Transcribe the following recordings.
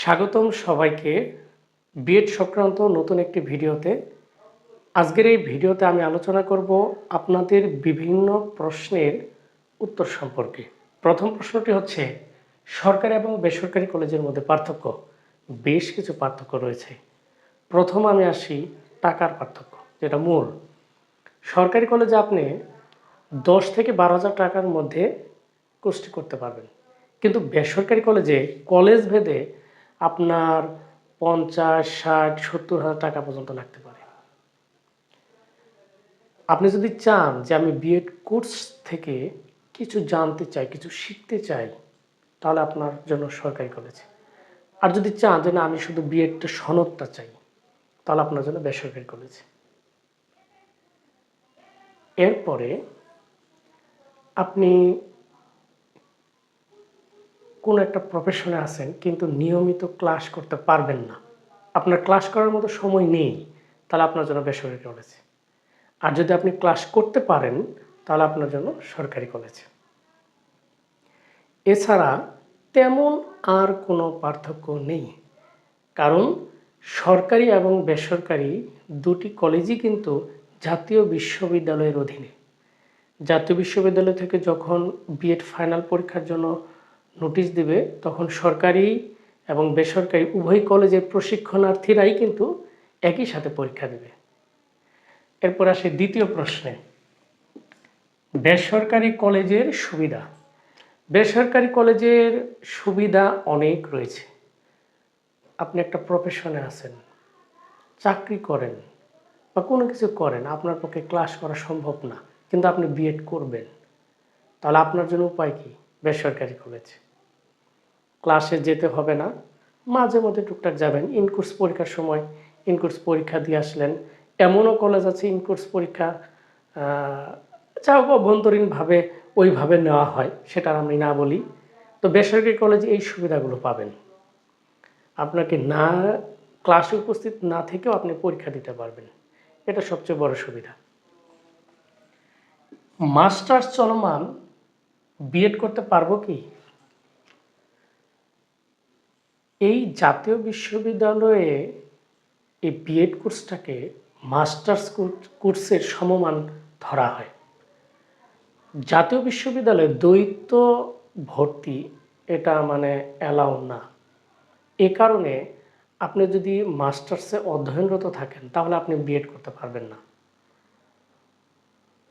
স্বাগতম সবাইকে বিএড সংক্রান্ত নতুন একটি ভিডিওতে। আজকের এই ভিডিওতে আমি আলোচনা করব আপনাদের বিভিন্ন প্রশ্নের উত্তর সম্পর্কে। প্রথম প্রশ্নটি হচ্ছে, সরকারি এবং বেসরকারি কলেজের মধ্যে পার্থক্য? বেশ কিছু পার্থক্য রয়েছে। প্রথম আমি আসি, টাকার পার্থক্য, যেটা মূল। সরকারি কলেজে আপনি দশ থেকে বারো হাজার টাকার মধ্যে কোর্সটি করতে পারবেন। কিন্তু বেসরকারি কলেজে কলেজ ভেদে আপনার পঞ্চাশ, ষাট, সত্তর হাজার টাকা পর্যন্ত লাগতে পারে। আপনি যদি চান যে আমি বিএড কোর্স থেকে কিছু জানতে চাই, কিছু শিখতে চাই, তাহলে আপনার জন্য সরকারি কলেজ আর যদি চান যে না, আমি শুধু বিএডটা সনদটা চাই, তাহলে আপনার জন্য বেসরকারি কলেজ এরপরে আপনি কোনো একটা প্রফেশনে আছেন, কিন্তু নিয়মিত ক্লাস করতে পারবেন না। আপনার ক্লাস করার মতো সময় নেই, তাহলে আপনার জন্য বেসরকারি কলেজ আর যদি আপনি ক্লাস করতে পারেন, তাহলে আপনার জন্য সরকারি কলেজ এছাড়া তেমন আর কোনো পার্থক্য নেই। কারণ সরকারি এবং বেসরকারি দুটি কলেজই কিন্তু জাতীয় বিশ্ববিদ্যালয়ের অধীনে। জাতীয় বিশ্ববিদ্যালয় থেকে যখন বিএড ফাইনাল পরীক্ষার জন্য নোটিশ দিবে, তখন সরকারি এবং বেসরকারি উভয় কলেজের প্রশিক্ষণার্থীরাই কিন্তু একই সাথে পরীক্ষা দেবে। এরপর আসে দ্বিতীয় প্রশ্নে। বেসরকারি কলেজের সুবিধা। বেসরকারি কলেজের সুবিধা অনেক রয়েছে। আপনি একটা প্রফেশনে আছেন, চাকরি করেন বা কোনো কিছু করেন, আপনার পক্ষে ক্লাস করা সম্ভব না, কিন্তু আপনি বিএড করবেন, তাহলে আপনার জন্য উপায় কি? বেসরকারি কলেজ। ক্লাসে যেতে হবে না। মাঝে মধ্যে টুকটাক যাবেন। ইনকোর্স পরীক্ষার সময় ইনকোর্স পরীক্ষা দিয়ে আসলেন। এমনও কলেজ আছে ইনকোর্স পরীক্ষা যা অভ্যন্তরীণভাবে ওইভাবে নেওয়া হয়, সেটা আমি না বলি। তো বেসরকারি কলেজে এই সুবিধাগুলো পাবেন। আপনাকে না ক্লাসে উপস্থিত না থেকেও আপনি পরীক্ষা দিতে পারবেন। এটা সবচেয়ে বড় সুবিধা। মাস্টার্স চলমান বিএড করতে পারব কি? এই জাতীয় বিশ্ববিদ্যালয়ে এই বিএড কোর্সটাকে মাস্টার্স কোর্সের সমমান ধরা হয়। জাতীয় বিশ্ববিদ্যালয়ে দ্বৈত ভর্তি এটা মানে অ্যালাউ না। এ কারণে আপনি যদি মাস্টার্সে অধ্যয়নরত থাকেন, তাহলে আপনি বিএড করতে পারবেন না।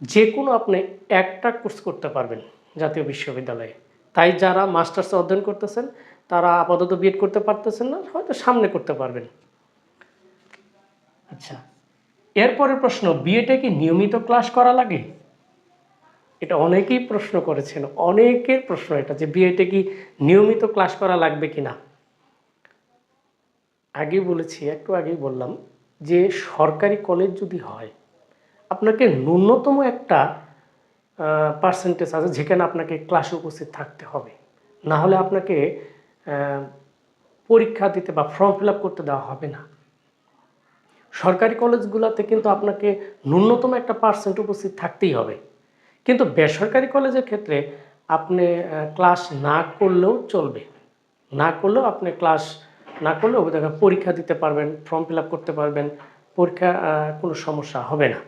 যে কোনো আপনি একটা কোর্স করতে পারবেন জাতীয় বিশ্ববিদ্যালয়ে। তাই যারা মাস্টার্সে অধ্যয়ন করতেছেন তারা আপাতত বিএড করতে পারতেছেন না, হয়তো সামনে করতে পারবেন। আচ্ছা এরপরের প্রশ্ন বিএডে কি নিয়মিত ক্লাস করা লাগে? এটা অনেকেই প্রশ্ন করেছেন, অনেকের প্রশ্ন এটা যে বিএডে কি নিয়মিত ক্লাস করা লাগবে কি না আগেই বলেছি, একটু আগেই বললাম যে সরকারি কলেজ যদি হয়, আপনাকে ন্যূনতম একটা পার্সেন্টেজ আছে যেখানে আপনাকে ক্লাসে উপস্থিত থাকতে হবে। না হলে আপনাকে পরীক্ষা দিতে বা ফর্ম ফিল করতে দেওয়া হবে না। সরকারি কলেজগুলোতে কিন্তু আপনাকে ন্যূনতম একটা পার্সেন্ট উপস্থিত থাকতেই হবে। কিন্তু বেসরকারি কলেজের ক্ষেত্রে আপনি ক্লাস না করলেও চলবে। না করলেও আপনি ক্লাস না করলেও দেখা পরীক্ষা দিতে পারবেন ফর্ম ফিল করতে পারবেন, পরীক্ষা কোনো সমস্যা হবে না।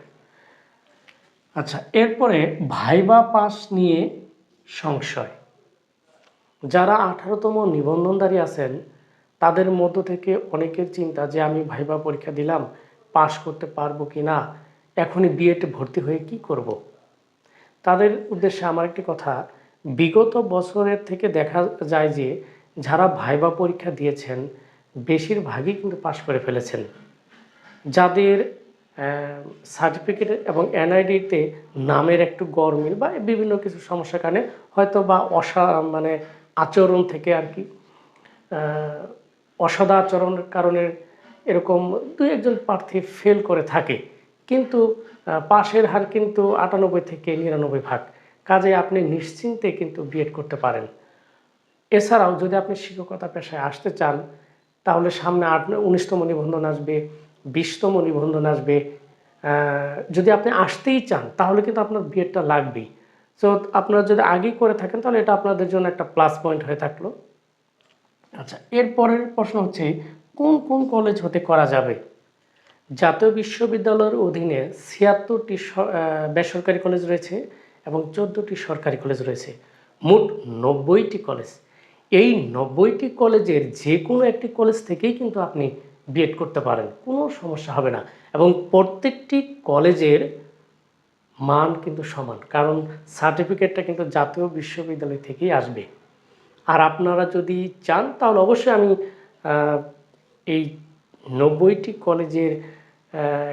আচ্ছা এরপরে ভাইবা পাস নিয়ে সংশয়। যারা আঠারোতম নিবন্ধনধারী আছেন, তাদের মধ্য থেকে অনেকের চিন্তা যে আমি ভাইবা পরীক্ষা দিলাম, পাশ করতে পারব কি না, এখনই বিএডে ভর্তি হয়ে কি করব। তাদের উদ্দেশ্যে আমার একটি কথা, বিগত বছরের থেকে দেখা যায় যে যারা ভাইবা পরীক্ষা দিয়েছেন, বেশিরভাগই কিন্তু পাশ করে ফেলেছেন যাদের সার্টিফিকেট এবং এনআইডিতে নামের একটু গরমিল বা বিভিন্ন কিছু সমস্যার কারণে হয়তো বা অসা মানে আচরণ থেকে আর কি অসদাচরণের কারণে এরকম দুই একজন প্রার্থী ফেল করে থাকে। কিন্তু পাশের হার কিন্তু আটানব্বই থেকে নিরানব্বই ভাগ। কাজে আপনি নিশ্চিন্তে কিন্তু বিএড করতে পারেন। এছাড়াও যদি আপনি শিক্ষকতা পেশায় আসতে চান, তাহলে সামনে আট, উনিশতম নিবন্ধন আসবে, বিশতম নিবন্ধন আসবে। যদি আপনি আসতেই চান, তাহলে কিন্তু আপনার বিএডটা লাগবেই। তো আপনারা যদি আগেই করে থাকেন, তাহলে এটা আপনাদের জন্য একটা প্লাস পয়েন্ট হয়ে থাকল। আচ্ছা এরপরের প্রশ্ন হচ্ছে, কোন কোন কলেজ হতে করা যাবে? জাতীয় বিশ্ববিদ্যালয়ের অধীনে ছিয়াত্তরটি বেসরকারি কলেজ রয়েছে এবং চোদ্দোটি সরকারি কলেজ রয়েছে। মোট নব্বইটি কলেজ এই নব্বইটি কলেজের যে কোনো একটি কলেজ থেকেই কিন্তু আপনি বিএড করতে পারেন। কোনো সমস্যা হবে না। এবং প্রত্যেকটি কলেজের মান কিন্তু সমান, কারণ সার্টিফিকেটটা কিন্তু জাতীয় বিশ্ববিদ্যালয় থেকেই আসবে। আর আপনারা যদি চান, তাহলে অবশ্যই আমি এই নব্বইটি কলেজের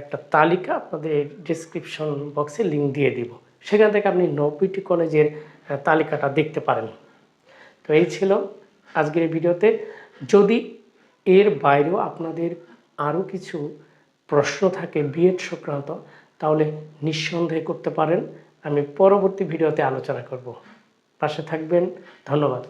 একটা তালিকা আপনাদের ডিসক্রিপশন বক্সে লিঙ্ক দিয়ে দিব। সেখান থেকে আপনি নব্বইটি কলেজের তালিকাটা দেখতে পারেন। তো এই ছিল আজকের ভিডিওতে। যদি এর বাইরেও আপনাদের আরও কিছু প্রশ্ন থাকে, বিএড সংক্রান্ত তাহলে নিঃসন্দেহে করতে পারেন। আমি পরবর্তী ভিডিওতে আলোচনা করব। পাশে থাকবেন। ধন্যবাদ।